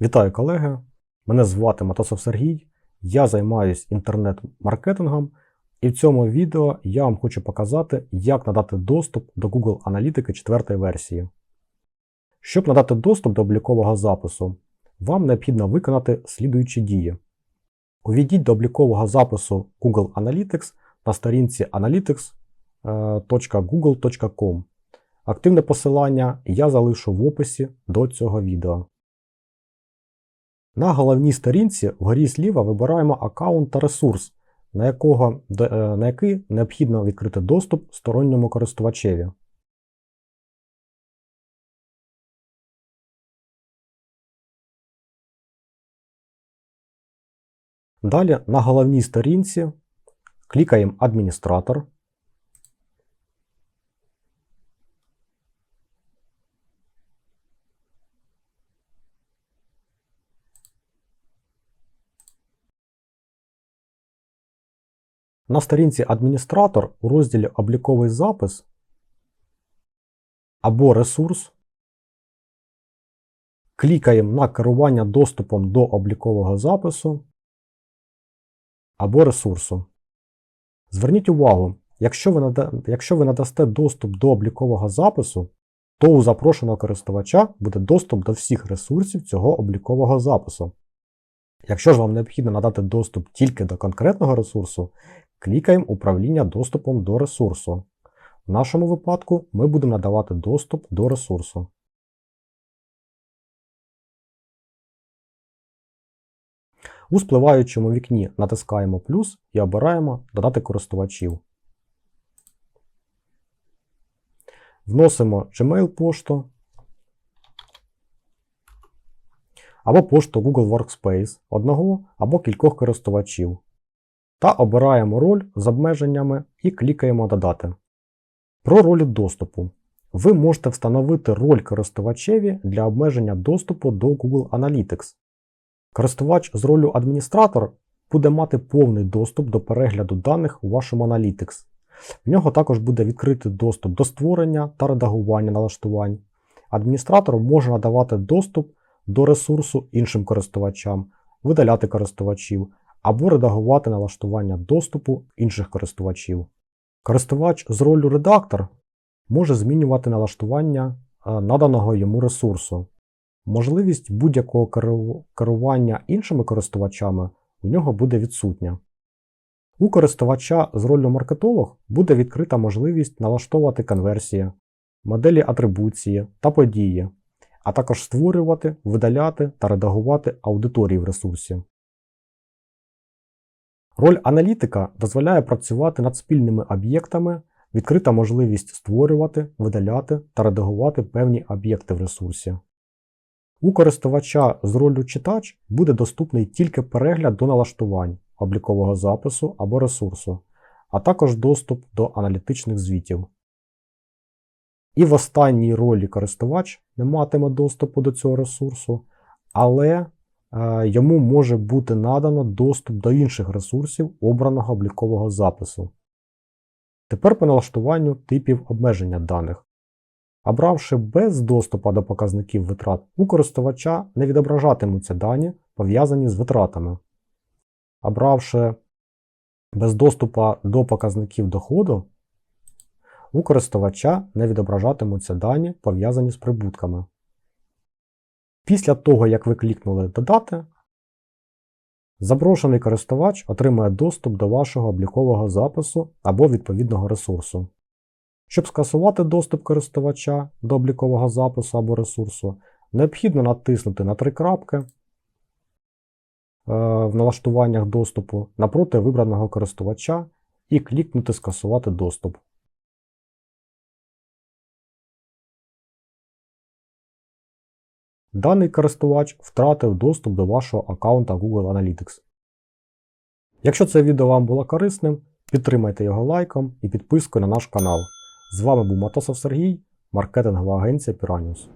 Вітаю колеги! Мене звати Матосов Сергій. Я займаюся інтернет-маркетингом, і в цьому відео я вам хочу показати, як надати доступ до Google Аналітики 4 версії. Щоб надати доступ до облікового запису, вам необхідно виконати слідуючі дії. Увійдіть до облікового запису Google Analytics на сторінці analytics.google.com. Активне посилання я залишу в описі до цього відео. На головній сторінці вгорі зліва вибираємо аккаунт та ресурс, на, якого, е, на який необхідно відкрити доступ сторонньому користувачеві. Далі на головній сторінці клікаємо Адміністратор. На сторінці Адміністратор у розділі Обліковий запис або ресурс клікаємо на керування доступом до облікового запису або ресурсу. Зверніть увагу, якщо ви, нада... якщо ви надасте доступ до облікового запису, то у запрошеного користувача буде доступ до всіх ресурсів цього облікового запису. Якщо ж вам необхідно надати доступ тільки до конкретного ресурсу, клікаємо Управління доступом до ресурсу. В нашому випадку ми будемо надавати доступ до ресурсу. У спливаючому вікні натискаємо плюс і обираємо Додати користувачів. Вносимо Gmail пошту або пошту Google Workspace одного або кількох користувачів та обираємо роль з обмеженнями і клікаємо Додати. Про ролі доступу. Ви можете встановити роль користувачеві для обмеження доступу до Google Analytics. Користувач з ролью адміністратор буде мати повний доступ до перегляду даних у вашому Analytics. В нього також буде відкритий доступ до створення та редагування налаштувань. Адміністратор може надавати доступ до ресурсу іншим користувачам, видаляти користувачів або редагувати налаштування доступу інших користувачів. Користувач з ролью редактор може змінювати налаштування е, наданого йому ресурсу. Можливість будь-якого керування іншими користувачами у нього буде відсутня. У користувача з роллю маркетолог буде відкрита можливість налаштовувати конверсії, моделі атрибуції та події, а також створювати, видаляти та редагувати аудиторії в ресурсі. Роль аналітика дозволяє працювати над спільними об'єктами, відкрита можливість створювати, видаляти та редагувати певні об'єкти в ресурсі. У користувача з роллю читач буде доступний тільки перегляд до налаштувань, облікового запису або ресурсу, а також доступ до аналітичних звітів. І в останній ролі користувач не матиме доступу до цього ресурсу, але йому може бути надано доступ до інших ресурсів обраного облікового запису. Тепер по налаштуванню типів обмеження даних. Обравши без доступу до показників витрат, у користувача не відображатимуться дані, пов'язані з витратами. Обравши без доступу до показників доходу, у користувача не відображатимуться дані, пов'язані з прибутками. Після того, як ви клікнули Додати, запрошений користувач отримає доступ до вашого облікового запису або відповідного ресурсу. Щоб скасувати доступ користувача до облікового запису або ресурсу, необхідно натиснути на три крапки е, в налаштуваннях доступу напроти вибраного користувача і клікнути Скасувати доступ. Даний користувач втратив доступ до вашого аккаунта Google Analytics. Якщо це відео вам було корисним, підтримайте його лайком і підпискою на наш канал. З вами був Матосов Сергій, маркетингова агенція Pyranius.